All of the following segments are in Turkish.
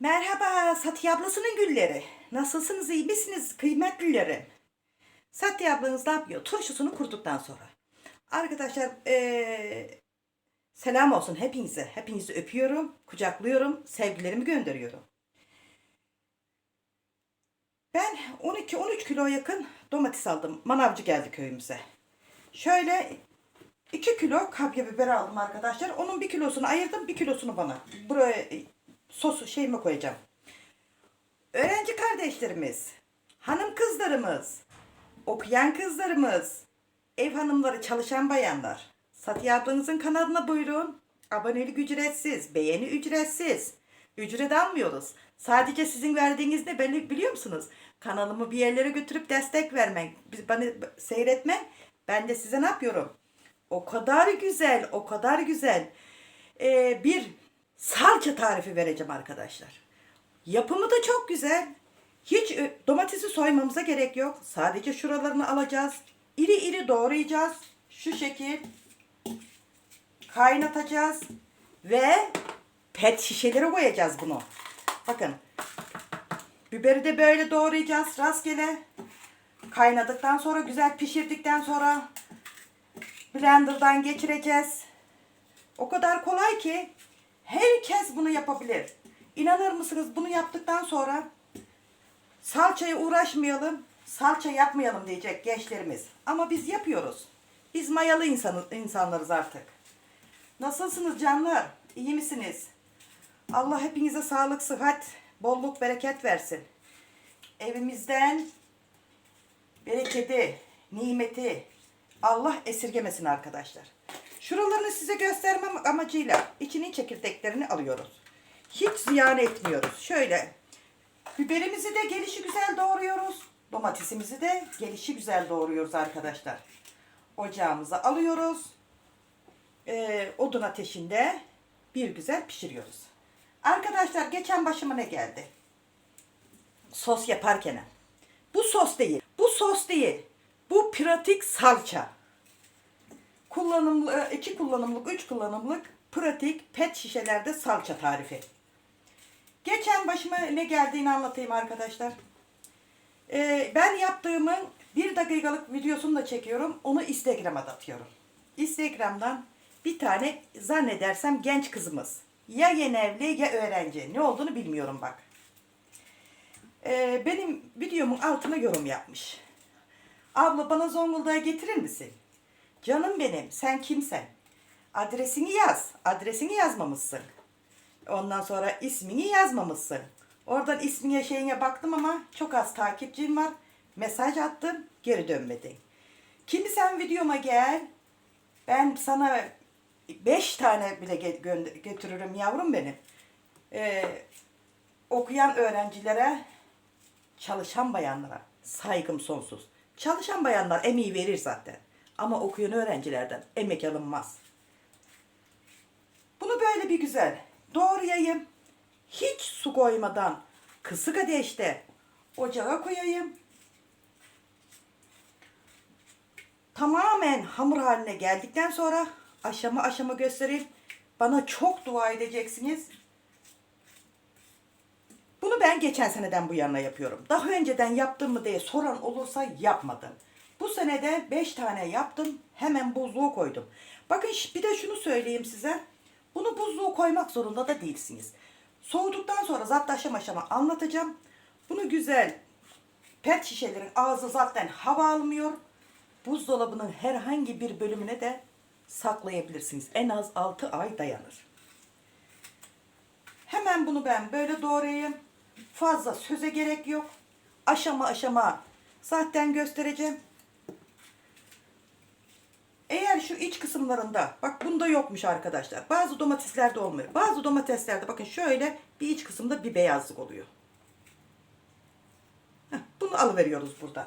Merhaba Satiye ablasının gülleri. Nasılsınız iyi misiniz kıymetlilerim? Satiye ablanız ne yapıyor? Turşusunu kurduktan sonra. Arkadaşlar eee, selam olsun hepinize. Hepinizi öpüyorum, kucaklıyorum, sevgilerimi gönderiyorum. Ben 12-13 kilo yakın domates aldım. Manavcı geldi köyümüze. Şöyle 2 kilo kapya biber aldım arkadaşlar. Onun bir kilosunu ayırdım, bir kilosunu bana. Buraya sosu şeyime koyacağım. Öğrenci kardeşlerimiz, hanım kızlarımız, okuyan kızlarımız, ev hanımları, çalışan bayanlar. Satiye ablanızın kanalına buyurun. Abonelik ücretsiz, beğeni ücretsiz. Ücret almıyoruz. Sadece sizin verdiğiniz ne beni biliyor musunuz? Kanalımı bir yerlere götürüp destek vermek, biz- bana seyretmek. Ben de size ne yapıyorum? O kadar güzel, o kadar güzel. Ee, bir salça tarifi vereceğim arkadaşlar. Yapımı da çok güzel. Hiç e, domatesi soymamıza gerek yok. Sadece şuralarını alacağız. İri iri doğrayacağız. Şu şekil kaynatacağız ve pet şişelere koyacağız bunu. Bakın. Biberi de böyle doğrayacağız rastgele. Kaynadıktan sonra güzel pişirdikten sonra blenderdan geçireceğiz. O kadar kolay ki herkes bunu yapabilir. İnanır mısınız bunu yaptıktan sonra salçaya uğraşmayalım, salça yapmayalım diyecek gençlerimiz. Ama biz yapıyoruz. Biz mayalı insanı, insanlarız artık. Nasılsınız canlar? İyi misiniz? Allah hepinize sağlık, sıhhat, bolluk, bereket versin. Evimizden bereketi, nimeti Allah esirgemesin arkadaşlar. Şuralarını size göstermem amacıyla içinin çekirdeklerini alıyoruz. Hiç ziyan etmiyoruz. Şöyle biberimizi de gelişi güzel doğruyoruz. Domatesimizi de gelişi güzel doğruyoruz arkadaşlar. Ocağımıza alıyoruz. Ee, odun ateşinde bir güzel pişiriyoruz. Arkadaşlar geçen başıma ne geldi? Sos yaparken. Bu sos değil. Bu sos değil. Bu pratik salça. Kullanımlı, iki kullanımlık, üç kullanımlık pratik pet şişelerde salça tarifi. Geçen başıma ne geldiğini anlatayım arkadaşlar. Ee, ben yaptığımın bir dakikalık videosunu da çekiyorum. Onu Instagram'a da atıyorum. Instagram'dan bir tane zannedersem genç kızımız. Ya yeni evli ya öğrenci. Ne olduğunu bilmiyorum bak. Ee, benim videomun altına yorum yapmış. Abla bana Zonguldak'a getirir misin? Canım benim sen kimsen? Adresini yaz. Adresini yazmamışsın. Ondan sonra ismini yazmamışsın. Oradan ismine şeyine baktım ama çok az takipçim var. Mesaj attım geri dönmedin. Kimi sen videoma gel. Ben sana beş tane bile götürürüm yavrum benim. Ee, okuyan öğrencilere, çalışan bayanlara saygım sonsuz. Çalışan bayanlar emeği verir zaten. Ama okuyan öğrencilerden emek alınmaz. Bunu böyle bir güzel doğrayayım. Hiç su koymadan kısık ateşte ocağa koyayım. Tamamen hamur haline geldikten sonra aşama aşama göstereyim. Bana çok dua edeceksiniz. Bunu ben geçen seneden bu yana yapıyorum. Daha önceden yaptım mı diye soran olursa yapmadım. Bu senede 5 tane yaptım. Hemen buzluğa koydum. Bakın bir de şunu söyleyeyim size. Bunu buzluğa koymak zorunda da değilsiniz. Soğuduktan sonra zaten aşama aşama anlatacağım. Bunu güzel pet şişelerin ağzı zaten hava almıyor. Buzdolabının herhangi bir bölümüne de saklayabilirsiniz. En az 6 ay dayanır. Hemen bunu ben böyle doğrayayım. Fazla söze gerek yok. Aşama aşama zaten göstereceğim. Şu iç kısımlarında, bak bunda yokmuş arkadaşlar. Bazı domateslerde olmuyor. Bazı domateslerde bakın şöyle bir iç kısımda bir beyazlık oluyor. Heh, bunu alıveriyoruz buradan.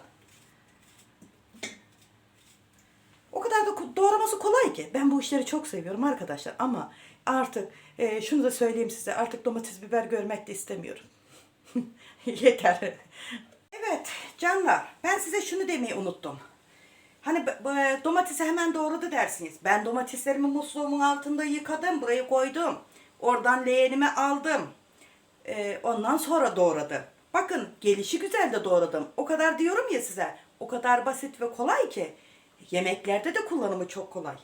O kadar da doğraması kolay ki. Ben bu işleri çok seviyorum arkadaşlar. Ama artık e, şunu da söyleyeyim size. Artık domates biber görmek de istemiyorum. Yeter. Evet canlar ben size şunu demeyi unuttum. Hani domatesi hemen doğradı dersiniz. Ben domateslerimi musluğumun altında yıkadım. Buraya koydum. Oradan leğenime aldım. Ee, ondan sonra doğradım. Bakın gelişi güzel de doğradım. O kadar diyorum ya size. O kadar basit ve kolay ki. Yemeklerde de kullanımı çok kolay.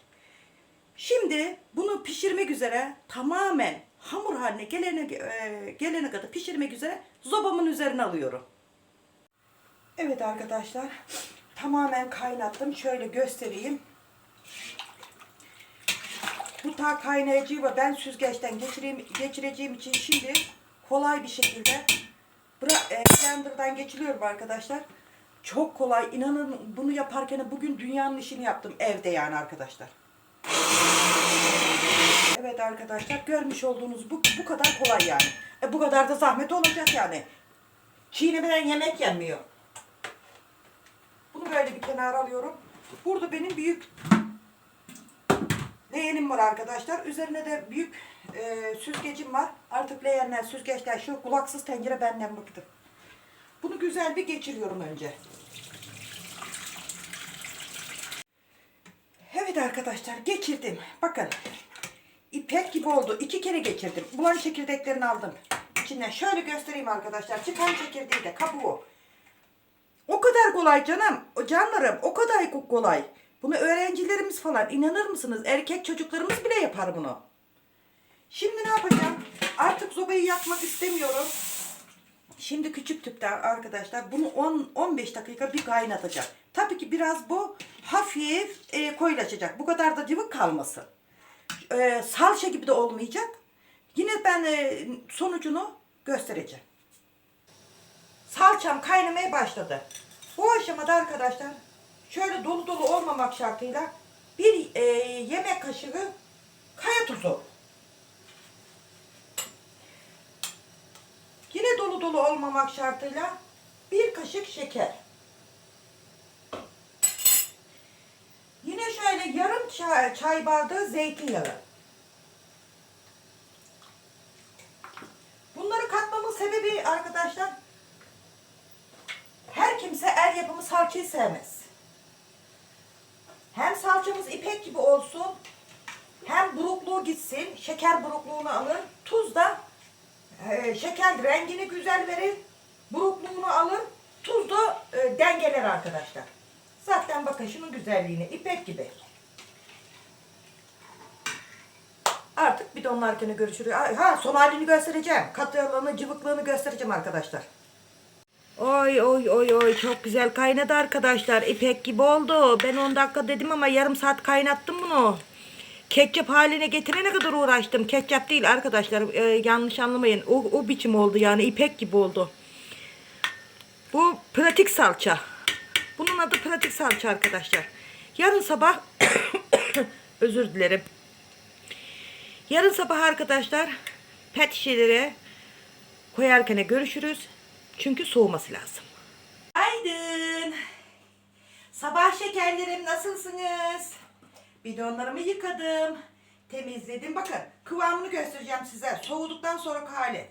Şimdi bunu pişirmek üzere tamamen hamur haline gelene, e, gelene kadar pişirmek üzere zobamın üzerine alıyorum. Evet arkadaşlar tamamen kaynattım. Şöyle göstereyim. Bu ta kaynayacağı ben süzgeçten geçireyim, geçireceğim için şimdi kolay bir şekilde e, blenderdan geçiriyorum arkadaşlar. Çok kolay. İnanın bunu yaparken bugün dünyanın işini yaptım evde yani arkadaşlar. Evet arkadaşlar görmüş olduğunuz bu, bu kadar kolay yani. E, bu kadar da zahmet olacak yani. Çiğnemeden yemek yenmiyor. Böyle bir kenara alıyorum. Burada benim büyük leğenim var arkadaşlar. Üzerine de büyük e, süzgecim var. Artık leğenler, süzgeçler, şu kulaksız tencere benden bıktı. Bunu güzel bir geçiriyorum önce. Evet arkadaşlar geçirdim. Bakın ipek gibi oldu. İki kere geçirdim. Bulan çekirdeklerini aldım. İçinden şöyle göstereyim arkadaşlar. Çıkan çekirdeği de kabuğu. O kadar kolay canım. Canlarım o kadar kolay. Bunu öğrencilerimiz falan inanır mısınız? Erkek çocuklarımız bile yapar bunu. Şimdi ne yapacağım? Artık zobayı yakmak istemiyorum. Şimdi küçük tüpte arkadaşlar bunu 10-15 dakika bir kaynatacak. Tabii ki biraz bu hafif e, koyulaşacak. Bu kadar da cıvık kalmasın. E, salça gibi de olmayacak. Yine ben e, sonucunu göstereceğim. Salçam kaynamaya başladı. Bu aşamada arkadaşlar şöyle dolu dolu olmamak şartıyla bir e, yemek kaşığı kaya tuzu. Yine dolu dolu olmamak şartıyla bir kaşık şeker. Yine şöyle yarım çay, çay bardağı zeytinyağı. Bunları katmamın sebebi arkadaşlar her kimse el yapımı salçayı sevmez. Hem salçamız ipek gibi olsun, hem burukluğu gitsin, şeker burukluğunu alır, tuz da e, şeker rengini güzel verir, burukluğunu alır, tuz da e, dengeler arkadaşlar. Zaten bakın şunun güzelliğini, ipek gibi. Artık bidonlarken görüşürüz. Ha son halini göstereceğim. Katıyalığını, cıvıklığını göstereceğim arkadaşlar. Oy oy oy oy çok güzel kaynadı arkadaşlar. İpek gibi oldu. Ben 10 dakika dedim ama yarım saat kaynattım bunu. Ketçap haline getirene kadar uğraştım. Ketçap değil arkadaşlar. Ee, yanlış anlamayın. O, o biçim oldu yani ipek gibi oldu. Bu pratik salça. Bunun adı pratik salça arkadaşlar. Yarın sabah özür dilerim. Yarın sabah arkadaşlar pet şişelere koyarken görüşürüz. Çünkü soğuması lazım. Aydın. Sabah şekerlerim nasılsınız? Bidonlarımı yıkadım. Temizledim. Bakın kıvamını göstereceğim size. Soğuduktan sonra hali.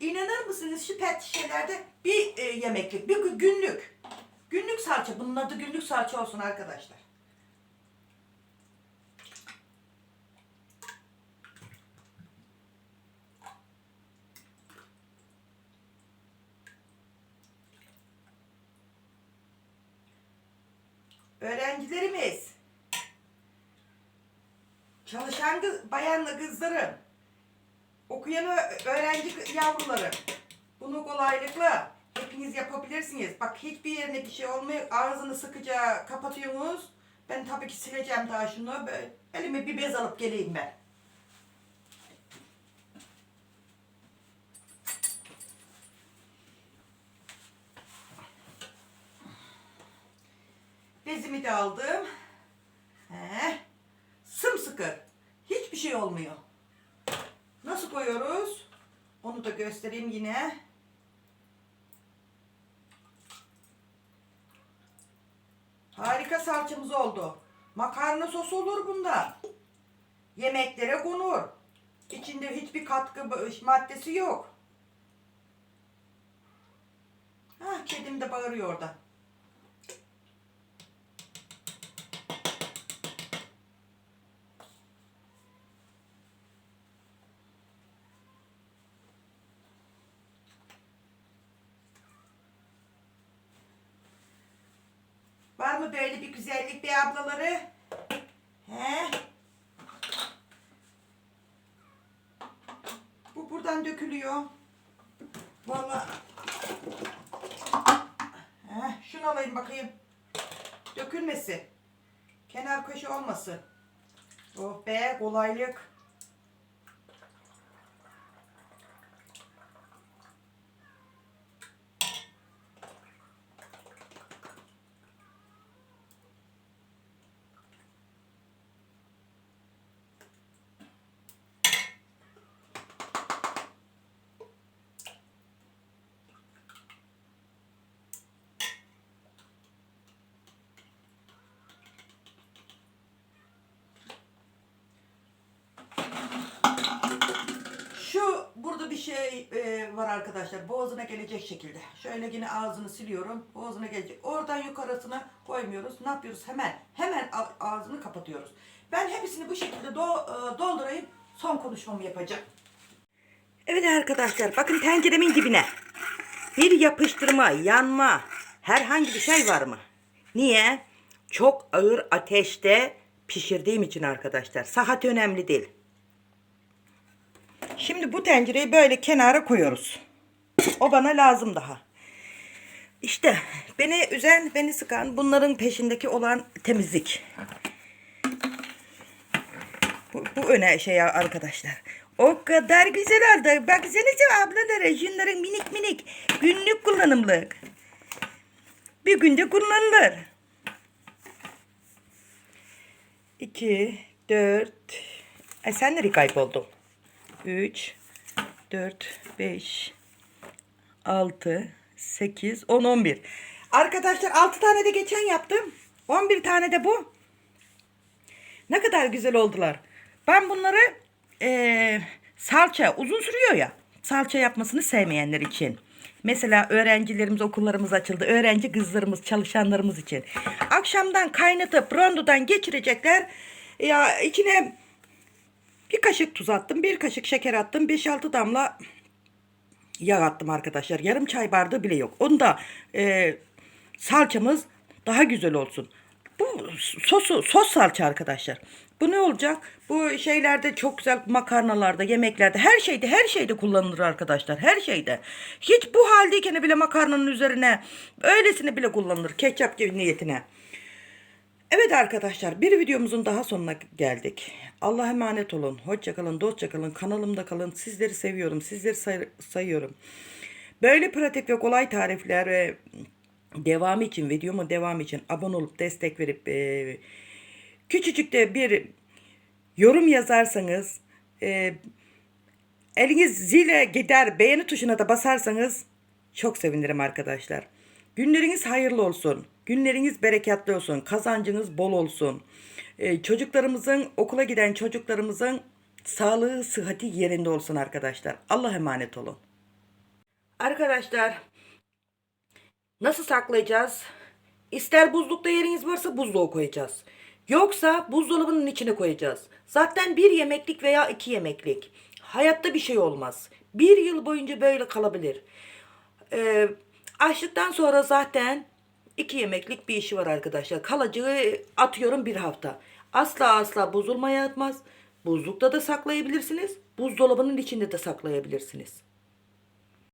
İnanır mısınız şu pet şişelerde bir e, yemeklik, bir gü- günlük. Günlük salça. Bunun adı günlük salça olsun arkadaşlar. Öğrencilerimiz, çalışan kız, bayanlı kızlarım, okuyan öğrenci yavrularım, bunu kolaylıkla hepiniz yapabilirsiniz. Bak hiçbir yerine bir şey olmuyor, ağzını sıkıca kapatıyorsunuz. Ben tabii ki sileceğim daha şunu. Elime bir bez alıp geleyim ben. Bezimi de aldım. He. Sımsıkı. Hiçbir şey olmuyor. Nasıl koyuyoruz? Onu da göstereyim yine. Harika salçamız oldu. Makarna sosu olur bunda. Yemeklere konur. İçinde hiçbir katkı maddesi yok. Ah kedim de bağırıyor orada. Mı böyle bir güzellik be ablaları? He? Bu buradan dökülüyor. Vallahi. Heh, şunu alayım bakayım. Dökülmesi. Kenar köşe olmasın. Oh be kolaylık. Şu burada bir şey e, var arkadaşlar. Boğazına gelecek şekilde. Şöyle yine ağzını siliyorum. Boğazına gelecek. Oradan yukarısına koymuyoruz. Ne yapıyoruz? Hemen hemen ağzını kapatıyoruz. Ben hepsini bu şekilde do- e, doldurayım. Son konuşmamı yapacağım. Evet arkadaşlar bakın tenceremin dibine. Bir yapıştırma, yanma, herhangi bir şey var mı? Niye? Çok ağır ateşte pişirdiğim için arkadaşlar. Saat önemli değil. Şimdi bu tencereyi böyle kenara koyuyoruz. O bana lazım daha. İşte beni üzen, beni sıkan bunların peşindeki olan temizlik. Bu, bu öne şey ya arkadaşlar. O kadar güzel oldu. Baksanıza ablalara şunların minik minik günlük kullanımlık. Bir günde kullanılır. 2, 4, Ay sen nereye kayboldun? 3, 4, 5, 6, 8, 10, 11. Arkadaşlar 6 tane de geçen yaptım. 11 tane de bu. Ne kadar güzel oldular. Ben bunları eee, salça uzun sürüyor ya. Salça yapmasını sevmeyenler için. Mesela öğrencilerimiz okullarımız açıldı. Öğrenci kızlarımız, çalışanlarımız için. Akşamdan kaynatıp rondodan geçirecekler. Ya içine bir kaşık tuz attım, bir kaşık şeker attım, 5-6 damla yağ attım arkadaşlar. Yarım çay bardağı bile yok. Onu da e, salçamız daha güzel olsun. Bu sosu sos salça arkadaşlar. Bu ne olacak? Bu şeylerde çok güzel makarnalarda, yemeklerde, her şeyde, her şeyde kullanılır arkadaşlar. Her şeyde. Hiç bu haldeyken bile makarnanın üzerine öylesine bile kullanılır. Ketçap gibi niyetine. Evet arkadaşlar bir videomuzun daha sonuna geldik. Allah'a emanet olun. Hoşça kalın, dostça kalın. Kanalımda kalın. Sizleri seviyorum. Sizleri say- sayıyorum. Böyle pratik ve kolay tarifler ve devamı için, videomun devamı için abone olup destek verip e, küçücük de bir yorum yazarsanız e, eliniz zile gider beğeni tuşuna da basarsanız çok sevinirim arkadaşlar. Günleriniz hayırlı olsun. Günleriniz bereketli olsun. Kazancınız bol olsun. Ee, çocuklarımızın, okula giden çocuklarımızın sağlığı, sıhhati yerinde olsun arkadaşlar. Allah emanet olun. Arkadaşlar nasıl saklayacağız? İster buzlukta yeriniz varsa buzluğa koyacağız. Yoksa buzdolabının içine koyacağız. Zaten bir yemeklik veya iki yemeklik. Hayatta bir şey olmaz. Bir yıl boyunca böyle kalabilir. Ee, açlıktan sonra zaten iki yemeklik bir işi var arkadaşlar. Kalıcı atıyorum bir hafta. Asla asla bozulmaya atmaz. Buzlukta da saklayabilirsiniz. Buzdolabının içinde de saklayabilirsiniz.